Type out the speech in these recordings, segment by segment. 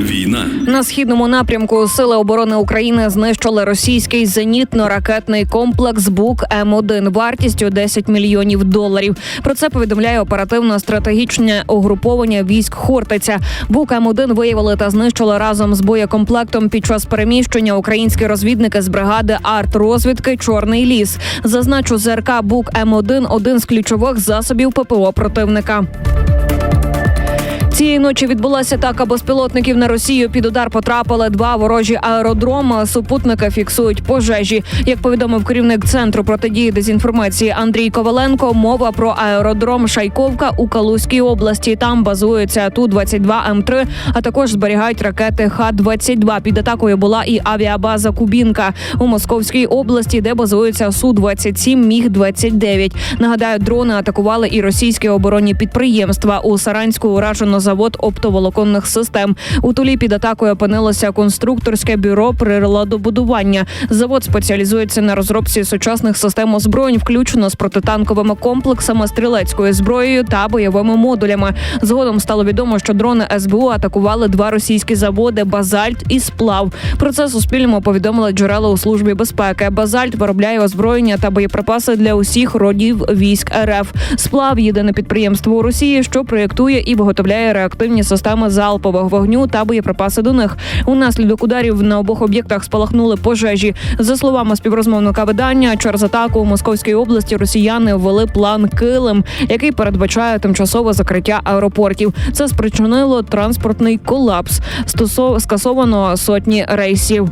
Війна На східному напрямку Сили оборони України знищили російський зенітно-ракетний комплекс БУК М1 вартістю 10 мільйонів доларів. Про це повідомляє оперативно-стратегічне угруповання військ Хортиця. БУК М1 виявили та знищили разом з боєкомплектом під час переміщення українські розвідники з бригади арт-розвідки Чорний ліс. Зазначу ЗРК БУК М1 – один з ключових засобів ППО противника. Цієї ночі відбулася атака безпілотників на Росію. Під удар потрапили два ворожі аеродроми. Супутники фіксують пожежі. Як повідомив керівник центру протидії дезінформації Андрій Коваленко, мова про аеродром Шайковка у Калузькій області. Там базується ту 22 М3, а також зберігають ракети Х-22. Під атакою була і авіабаза Кубінка у Московській області, де базується су 27 міг 29 Нагадаю, дрони атакували і російські оборонні підприємства. У Саранську уражено завод оптоволоконних систем. У Тулі під атакою опинилося конструкторське бюро приладобудування. Завод спеціалізується на розробці сучасних систем озброєнь, включно з протитанковими комплексами, стрілецькою зброєю та бойовими модулями. Згодом стало відомо, що дрони СБУ атакували два російські заводи Базальт і Сплав. Про це Суспільному повідомили джерела у службі безпеки. Базальт виробляє озброєння та боєприпаси для усіх родів військ РФ. Сплав єдине підприємство у Росії, що проєктує і виготовляє реактивні системи залпового вогню та боєприпаси до них. Унаслідок ударів на обох об'єктах спалахнули пожежі. За словами співрозмовника видання, через атаку у Московській області росіяни ввели план Килим, який передбачає тимчасове закриття аеропортів. Це спричинило транспортний колапс. Стосов скасовано сотні рейсів.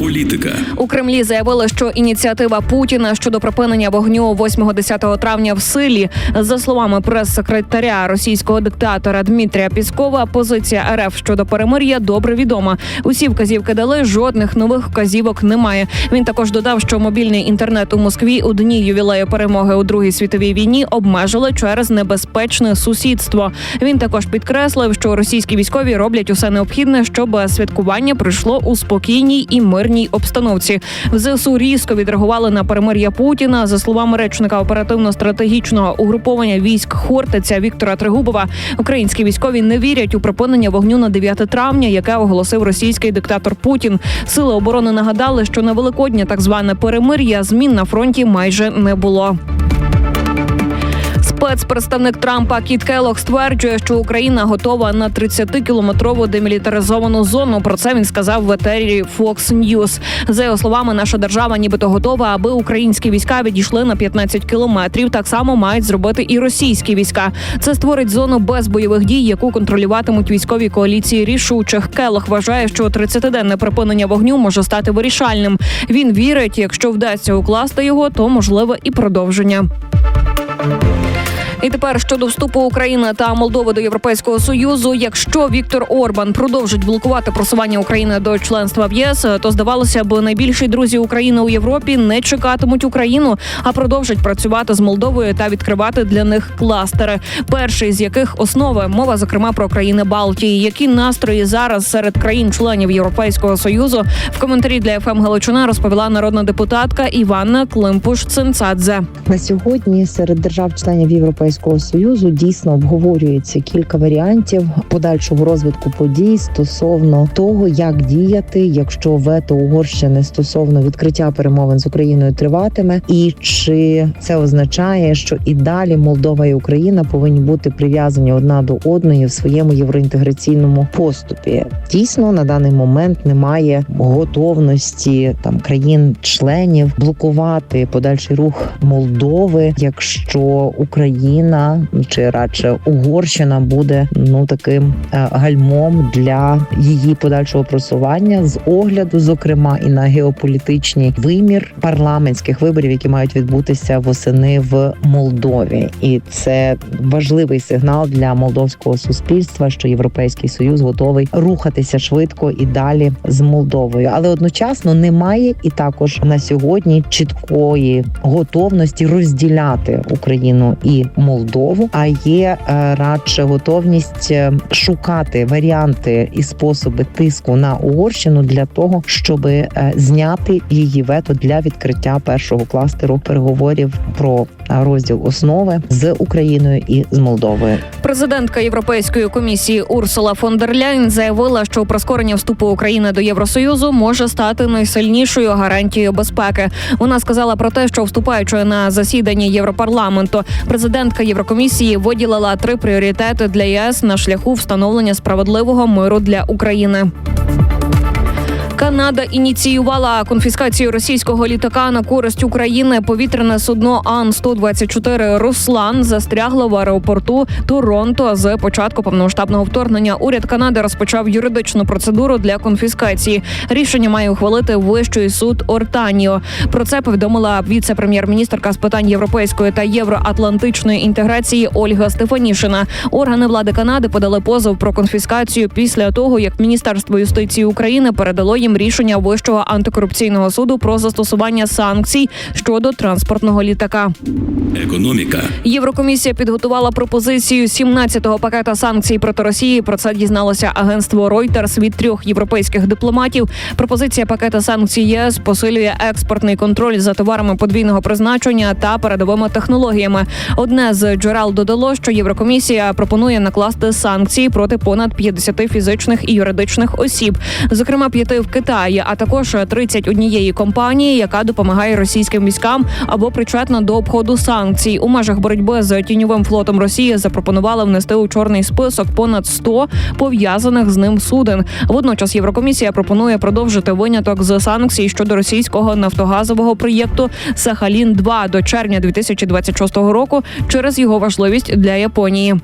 політика У Кремлі заявили, що ініціатива Путіна щодо припинення вогню 8-10 травня в силі. За словами прес-секретаря російського диктатора Дмитрія Піскова, позиція РФ щодо перемир'я добре відома. Усі вказівки дали, жодних нових вказівок немає. Він також додав, що мобільний інтернет у Москві у дні ювілею перемоги у Другій світовій війні обмежили через небезпечне сусідство. Він також підкреслив, що російські військові роблять усе необхідне, щоб святкування пройшло у спокійній і мирній обстановці. В ЗСУ різко відреагували на перемир'я Путіна. За словами речника оперативно-стратегічного угруповання військ Хортиця Віктора Тригубова, українські військові не вірять у припинення вогню на 9 травня, яке оголосив російський диктатор Путін. Сили оборони нагадали, що на Великодня так зване перемир'я змін на фронті майже не було. Спецпредставник Трампа Кіт Келлог стверджує, що Україна готова на 30-кілометрову демілітаризовану зону. Про це він сказав в етері Fox News. За його словами, наша держава нібито готова, аби українські війська відійшли на 15 кілометрів. Так само мають зробити і російські війська. Це створить зону без бойових дій, яку контролюватимуть військові коаліції рішучих. Келлог вважає, що 30-денне припинення вогню може стати вирішальним. Він вірить, якщо вдасться укласти його, то можливе і продовження. І тепер щодо вступу України та Молдови до Європейського союзу. Якщо Віктор Орбан продовжить блокувати просування України до членства в ЄС, то здавалося б, найбільші друзі України у Європі не чекатимуть Україну, а продовжать працювати з Молдовою та відкривати для них кластери. Перший з яких основи мова зокрема про країни Балтії. Які настрої зараз серед країн-членів Європейського союзу в коментарі для ФМ Галичина розповіла народна депутатка Іванна Климпуш Цинцадзе. На сьогодні серед держав-членів Європейського союзу дійсно обговорюється кілька варіантів подальшого розвитку подій стосовно того, як діяти, якщо вето Угорщини стосовно відкриття перемовин з Україною триватиме, і чи це означає, що і далі Молдова і Україна повинні бути прив'язані одна до одної в своєму євроінтеграційному поступі. Дійсно, на даний момент немає готовності там країн-членів блокувати подальший рух Молдови, якщо Україна чи радше Угорщина буде ну таким е, гальмом для її подальшого просування з огляду, зокрема, і на геополітичний вимір парламентських виборів, які мають відбутися восени в Молдові, і це важливий сигнал для молдовського суспільства, що європейський союз готовий рухатися швидко і далі з Молдовою, але одночасно немає і також на сьогодні чіткої готовності розділяти Україну і Молдову. Молдову, а є е, радше готовність е, шукати варіанти і способи тиску на Угорщину для того, щоб е, зняти її вето для відкриття першого кластеру переговорів про розділ основи з Україною і з Молдовою. Президентка Європейської комісії Урсула фон дер Ляйн заявила, що прискорення вступу України до Євросоюзу може стати найсильнішою гарантією безпеки. Вона сказала про те, що вступаючи на засідання Європарламенту, президентка Єврокомісії виділила три пріоритети для ЄС на шляху встановлення справедливого миру для України. Канада ініціювала конфіскацію російського літака на користь України. Повітряне судно Ан 124 Руслан застрягло в аеропорту Торонто з початку повномасштабного вторгнення. Уряд Канади розпочав юридичну процедуру для конфіскації. Рішення має ухвалити Вищий суд Ортаніо. Про це повідомила віце-прем'єр-міністрка з питань європейської та євроатлантичної інтеграції Ольга Стефанішина. Органи влади Канади подали позов про конфіскацію після того, як Міністерство юстиції України передало їм рішення Вищого антикорупційного суду про застосування санкцій щодо транспортного літака. Економіка. Єврокомісія підготувала пропозицію 17-го пакета санкцій проти Росії. Про це дізналося агентство Reuters від трьох європейських дипломатів. Пропозиція пакета санкцій ЄС посилює експортний контроль за товарами подвійного призначення та передовими технологіями. Одне з джерел додало, що Єврокомісія пропонує накласти санкції проти понад 50 фізичних і юридичних осіб, зокрема п'яти в Китаї, а також 31 компанії, яка допомагає російським військам або причетна до обходу санкцій. У межах боротьби з тіньовим флотом Росії запропонували внести у чорний список понад 100 пов'язаних з ним суден. Водночас Єврокомісія пропонує продовжити виняток з санкцій щодо російського нафтогазового проєкту Сахалін 2 до червня 2026 року через його важливість для Японії.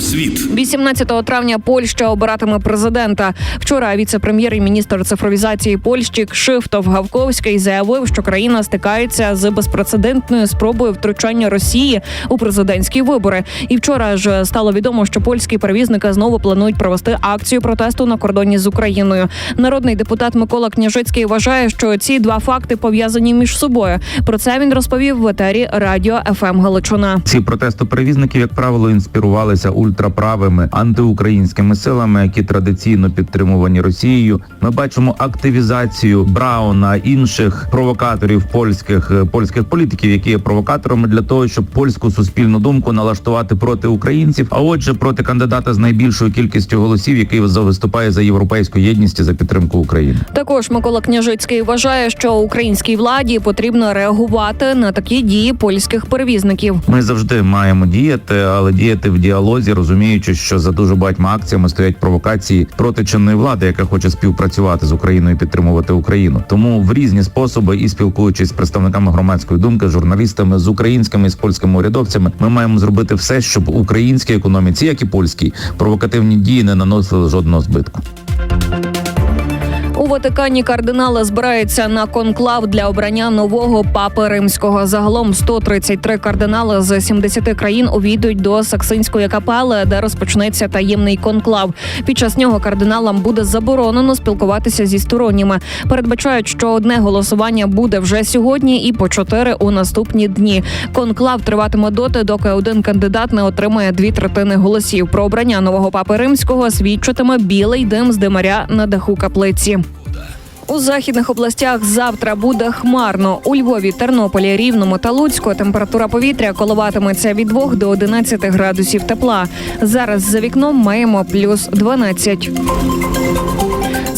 Світ. 18 травня Польща обиратиме президента. Вчора віце-прем'єр і міністр цифровізації Польщі Кшифтов Гавковський заявив, що країна стикається з безпрецедентною спробою втручання Росії у президентські вибори. І вчора ж стало відомо, що польські перевізники знову планують провести акцію протесту на кордоні з Україною. Народний депутат Микола Княжицький вважає, що ці два факти пов'язані між собою. Про це він розповів в етері радіо ФМ Галичина. Ці протести перевізників, як правило, інспірувалися ультраправими антиукраїнськими силами, які традиційно підтримувані Росією. Ми бачимо активізацію Брауна інших провокаторів польських е, польських політиків, які є провокаторами для того, щоб польську суспільну думку налаштувати проти українців, а отже, проти кандидата з найбільшою кількістю голосів, який виступає за європейську єдність і за підтримку України. Також Микола Княжицький вважає, що українській владі потрібно реагувати на такі дії польських перевізників. Ми завжди маємо діяти, але діяти в діалозі, розуміючи, що за дуже багатьма акціями стоять провокації проти чинної влади, яка хоче співпрацювати з Україною, і підтримувати Україну. Тому в різні способи і спілкуючись з представниками громадської думки, журналістами, з українськими і з польськими урядовцями, ми маємо зробити все, щоб українській економіці, як і польській, провокативні дії не наносили жодного збитку. У Ватикані кардинали збираються на конклав для обрання нового папи римського. Загалом 133 кардинали з 70 країн увійдуть до Саксинської капели, де розпочнеться таємний конклав. Під час нього кардиналам буде заборонено спілкуватися зі сторонніми. Передбачають, що одне голосування буде вже сьогодні, і по чотири у наступні дні. Конклав триватиме доти, доки один кандидат не отримає дві третини голосів. Про обрання нового папи римського свідчитиме білий дим з димаря на даху каплиці. У західних областях завтра буде хмарно. У Львові, Тернополі, Рівному та Луцьку температура повітря коливатиметься від 2 до 11 градусів тепла. Зараз за вікном маємо плюс 12.